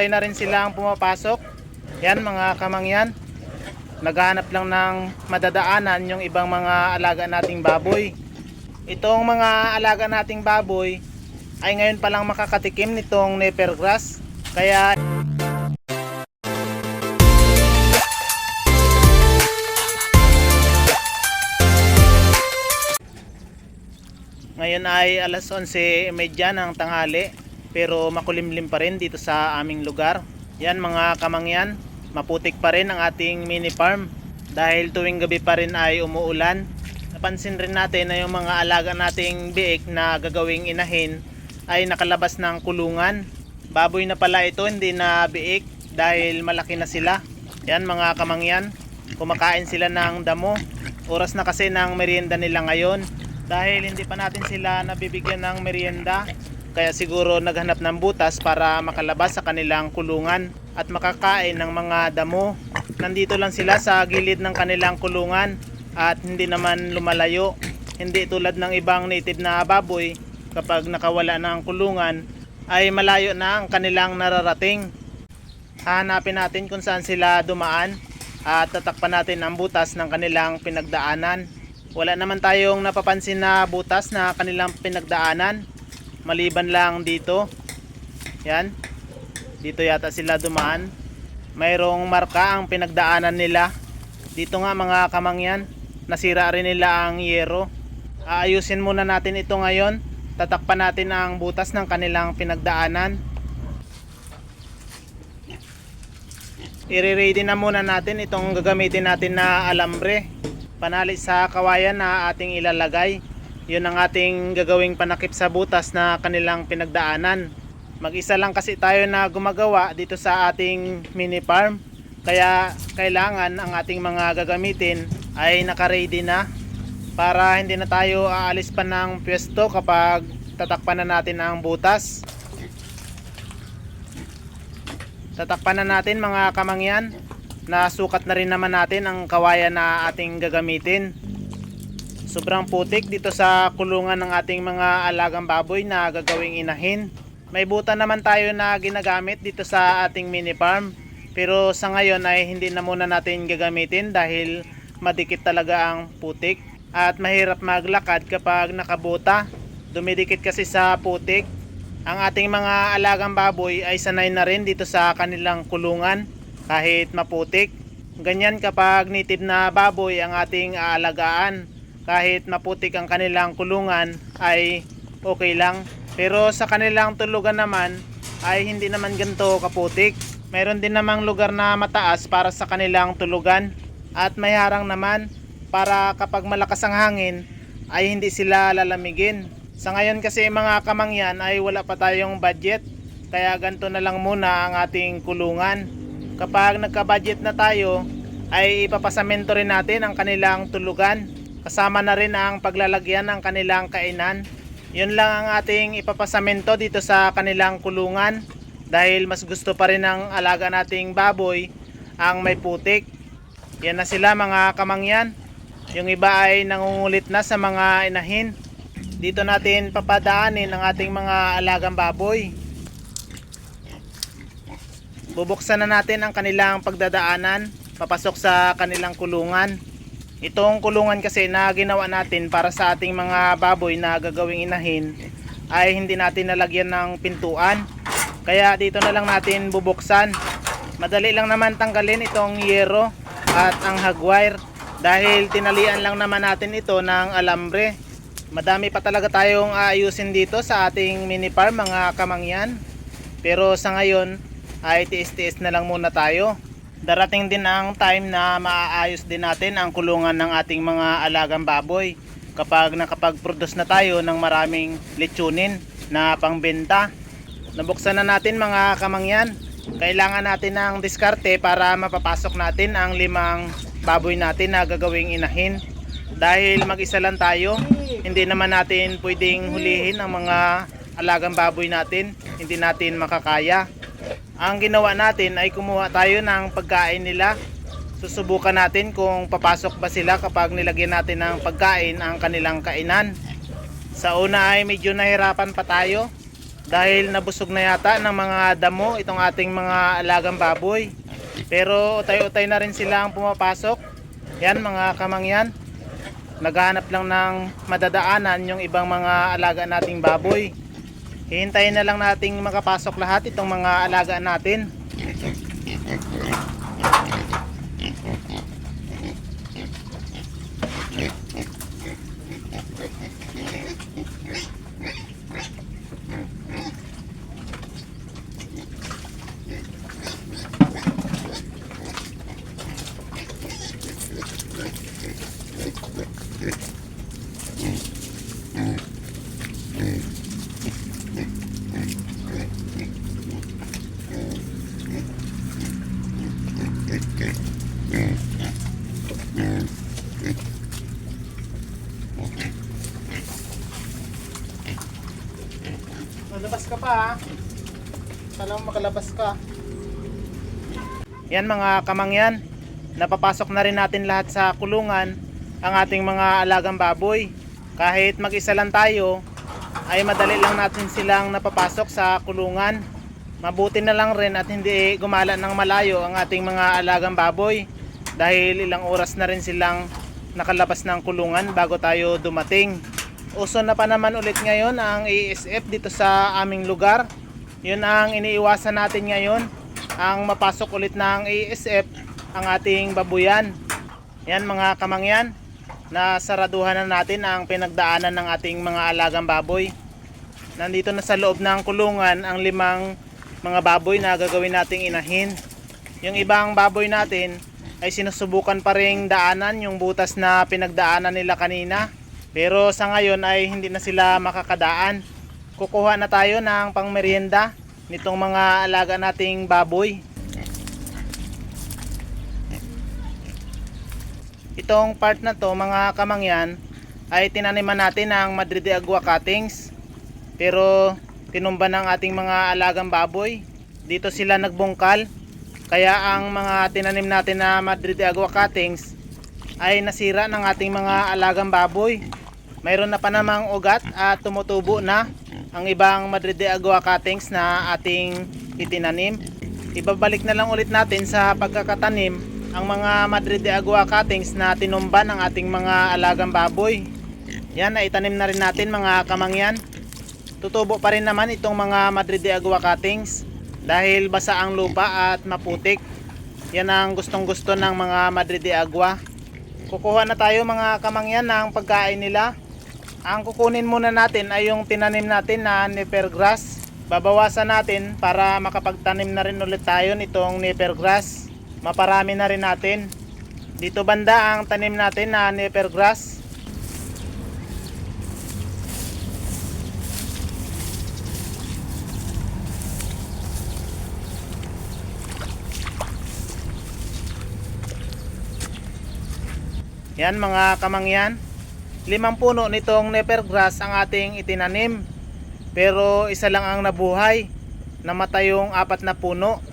hintay na rin silang pumapasok. Yan mga kamangyan. Naghahanap lang ng madadaanan yung ibang mga alaga nating baboy. Itong mga alaga nating baboy ay ngayon pa lang makakatikim nitong neper grass. Kaya Ngayon ay alas 11.30 ng tanghali pero makulimlim pa rin dito sa aming lugar. Yan mga kamangyan, maputik pa rin ang ating mini farm dahil tuwing gabi pa rin ay umuulan. Napansin rin natin na yung mga alaga nating biik na gagawing inahin ay nakalabas ng kulungan. Baboy na pala ito, hindi na biik dahil malaki na sila. Yan mga kamangyan, kumakain sila ng damo. Oras na kasi ng merienda nila ngayon dahil hindi pa natin sila nabibigyan ng merienda kaya siguro naghanap ng butas para makalabas sa kanilang kulungan at makakain ng mga damo. Nandito lang sila sa gilid ng kanilang kulungan at hindi naman lumalayo. Hindi tulad ng ibang native na baboy kapag nakawala ng kulungan ay malayo na ang kanilang nararating. Hahanapin natin kung saan sila dumaan at tatakpan natin ang butas ng kanilang pinagdaanan. Wala naman tayong napapansin na butas na kanilang pinagdaanan maliban lang dito. Yan. Dito yata sila dumaan. Mayroong marka ang pinagdaanan nila. Dito nga mga kamangyan nasira rin nila ang yero. Aayusin muna natin ito ngayon. Tatakpan natin ang butas ng kanilang pinagdaanan. I-ready na muna natin itong gagamitin natin na alambre. Panali sa kawayan na ating ilalagay yun ang ating gagawing panakip sa butas na kanilang pinagdaanan. Mag isa lang kasi tayo na gumagawa dito sa ating mini farm. Kaya kailangan ang ating mga gagamitin ay naka-ready na para hindi na tayo aalis pa ng pwesto kapag tatakpan na natin ang butas. Tatakpan na natin mga kamangyan. Nasukat na rin naman natin ang kawayan na ating gagamitin sobrang putik dito sa kulungan ng ating mga alagang baboy na gagawing inahin. May buta naman tayo na ginagamit dito sa ating mini farm. Pero sa ngayon ay hindi na muna natin gagamitin dahil madikit talaga ang putik. At mahirap maglakad kapag nakabuta. Dumidikit kasi sa putik. Ang ating mga alagang baboy ay sanay na rin dito sa kanilang kulungan kahit maputik. Ganyan kapag native na baboy ang ating aalagaan. Kahit maputik ang kanilang kulungan ay okay lang. Pero sa kanilang tulugan naman ay hindi naman ganito kaputik. Meron din namang lugar na mataas para sa kanilang tulugan. At may harang naman para kapag malakas ang hangin ay hindi sila lalamigin. Sa ngayon kasi mga kamangyan ay wala pa tayong budget. Kaya ganito na lang muna ang ating kulungan. Kapag nagka-budget na tayo ay ipapasamento rin natin ang kanilang tulugan. Kasama na rin ang paglalagyan ng kanilang kainan. Yun lang ang ating ipapasamento dito sa kanilang kulungan. Dahil mas gusto pa rin ng alaga nating baboy ang may putik. Yan na sila mga kamangyan. Yung iba ay nangungulit na sa mga inahin dito natin papadaanin ang ating mga alagang baboy bubuksan na natin ang kanilang pagdadaanan papasok sa kanilang kulungan itong kulungan kasi na ginawa natin para sa ating mga baboy na gagawing inahin ay hindi natin nalagyan ng pintuan kaya dito na lang natin bubuksan madali lang naman tanggalin itong yero at ang hagwire dahil tinalian lang naman natin ito ng alambre Madami pa talaga tayong aayusin dito sa ating mini farm mga kamangyan. Pero sa ngayon ay tiis-tiis na lang muna tayo. Darating din ang time na maaayos din natin ang kulungan ng ating mga alagang baboy kapag nakapag-produce na tayo ng maraming lechonin na pangbenta. Nabuksan na natin mga kamangyan. Kailangan natin ng diskarte para mapapasok natin ang limang baboy natin na gagawing inahin. Dahil mag-isa lang tayo, hindi naman natin pwedeng hulihin ang mga alagang baboy natin. Hindi natin makakaya. Ang ginawa natin ay kumuha tayo ng pagkain nila. Susubukan natin kung papasok ba sila kapag nilagyan natin ng pagkain ang kanilang kainan. Sa una ay medyo nahirapan pa tayo dahil nabusog na yata ng mga damo itong ating mga alagang baboy. Pero utay-utay na rin silang pumapasok. Yan mga kamangyan. Naghahanap lang ng madadaanan yung ibang mga alaga nating baboy. Hihintayin na lang nating makapasok lahat itong mga alaga natin. Malabas ka pa ha. Sana mo makalabas ka. Yan mga kamangyan. Napapasok na rin natin lahat sa kulungan ang ating mga alagang baboy. Kahit mag-isa lang tayo, ay madali lang natin silang napapasok sa kulungan. Mabuti na lang rin at hindi gumala ng malayo ang ating mga alagang baboy dahil ilang oras na rin silang nakalabas ng kulungan bago tayo dumating. Uso na pa naman ulit ngayon ang ASF dito sa aming lugar. Yun ang iniiwasan natin ngayon, ang mapasok ulit ng ASF ang ating babuyan. Yan mga kamangyan, nasaraduhan na natin ang pinagdaanan ng ating mga alagang baboy. Nandito na sa loob ng kulungan ang limang mga baboy na gagawin nating inahin. Yung ibang baboy natin ay sinusubukan pa ring daanan yung butas na pinagdaanan nila kanina. Pero sa ngayon ay hindi na sila makakadaan. Kukuha na tayo ng pangmerienda nitong mga alaga nating baboy. Itong part na to mga kamangyan ay tinaniman natin ng Madrid de Agua cuttings. Pero tinumba ng ating mga alagang baboy. Dito sila nagbungkal. Kaya ang mga tinanim natin na Madrid de Agua cuttings ay nasira ng ating mga alagang baboy. Mayroon na pa namang ugat at tumutubo na ang ibang Madrid de Agua cuttings na ating itinanim. Ibabalik na lang ulit natin sa pagkakatanim ang mga Madrid de Agua cuttings na tinumba ng ating mga alagang baboy. Yan, naitanim na rin natin mga kamangyan. Tutubo pa rin naman itong mga Madrid de Agua cuttings dahil basa ang lupa at maputik. Yan ang gustong gusto ng mga Madrid de Agua. Kukuha na tayo mga kamangyan ng pagkain nila. Ang kukunin muna natin ay yung tinanim natin na nipper grass. Babawasan natin para makapagtanim na rin ulit tayo nitong nipper grass. Maparami na rin natin. Dito banda ang tanim natin na nipper grass. Yan mga kamangyan. Limang puno nitong nipper grass ang ating itinanim. Pero isa lang ang nabuhay. Namatay yung apat na puno.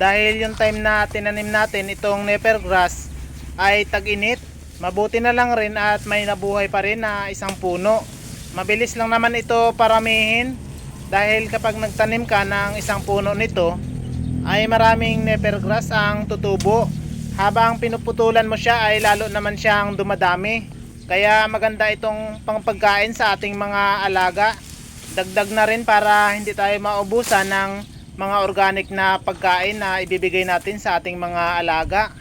Dahil yung time na tinanim natin itong nipper grass ay tag-init. Mabuti na lang rin at may nabuhay pa rin na isang puno. Mabilis lang naman ito paramihin dahil kapag nagtanim ka ng isang puno nito ay maraming nipper grass ang tutubo. Habang pinuputulan mo siya ay lalo naman siyang dumadami. Kaya maganda itong pangpagkain sa ating mga alaga. Dagdag na rin para hindi tayo maubusan ng mga organic na pagkain na ibibigay natin sa ating mga alaga.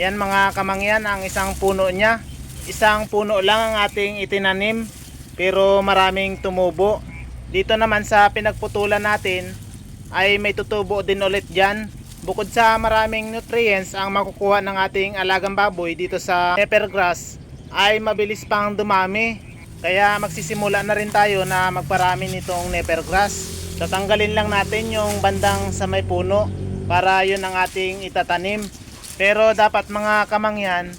Yan mga kamangyan ang isang puno niya. Isang puno lang ang ating itinanim pero maraming tumubo. Dito naman sa pinagputulan natin ay may tutubo din ulit dyan. Bukod sa maraming nutrients ang makukuha ng ating alagang baboy dito sa pepper grass ay mabilis pang dumami. Kaya magsisimula na rin tayo na magparami nitong nipper grass. Tatanggalin lang natin yung bandang sa may puno para yun ang ating itatanim. Pero dapat mga kamangyan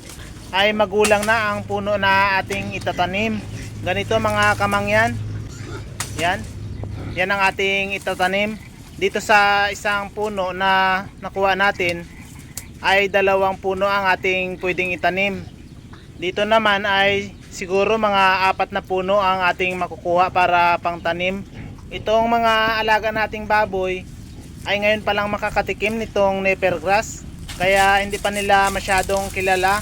ay magulang na ang puno na ating itatanim. Ganito mga kamangyan. Yan. Yan ang ating itatanim. Dito sa isang puno na nakuha natin ay dalawang puno ang ating pwedeng itanim. Dito naman ay siguro mga apat na puno ang ating makukuha para pangtanim. Itong mga alaga nating baboy ay ngayon pa lang makakatikim nitong Napier grass. Kaya hindi pa nila masyadong kilala.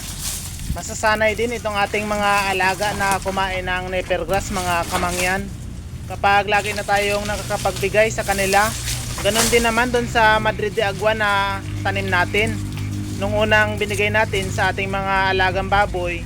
Masasanay din itong ating mga alaga na kumain ng Napier grass, mga kamangyan. Kapag lagi na tayong nakakapagbigay sa kanila, ganun din naman doon sa Madrid de Agua na tanim natin. Nung unang binigay natin sa ating mga alagang baboy,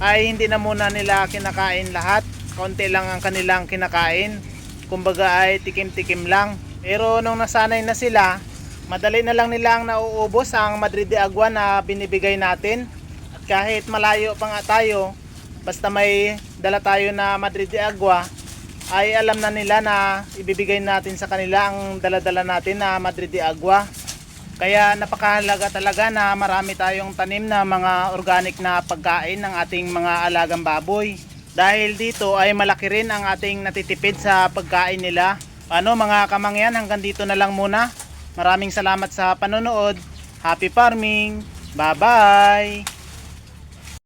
ay hindi na muna nila kinakain lahat. Konti lang ang kanilang kinakain. Kumbaga ay tikim-tikim lang. Pero nung nasanay na sila, madali na lang nilang nauubos ang Madrid de Agua na binibigay natin. At kahit malayo pa nga tayo, basta may dala tayo na Madrid de Agua, ay alam na nila na ibibigay natin sa kanila ang dala-dala natin na Madrid de Agua. Kaya napakahalaga talaga na marami tayong tanim na mga organic na pagkain ng ating mga alagang baboy. Dahil dito ay malaki rin ang ating natitipid sa pagkain nila. Ano mga kamangyan, hanggang dito na lang muna. Maraming salamat sa panonood. Happy farming! Bye-bye!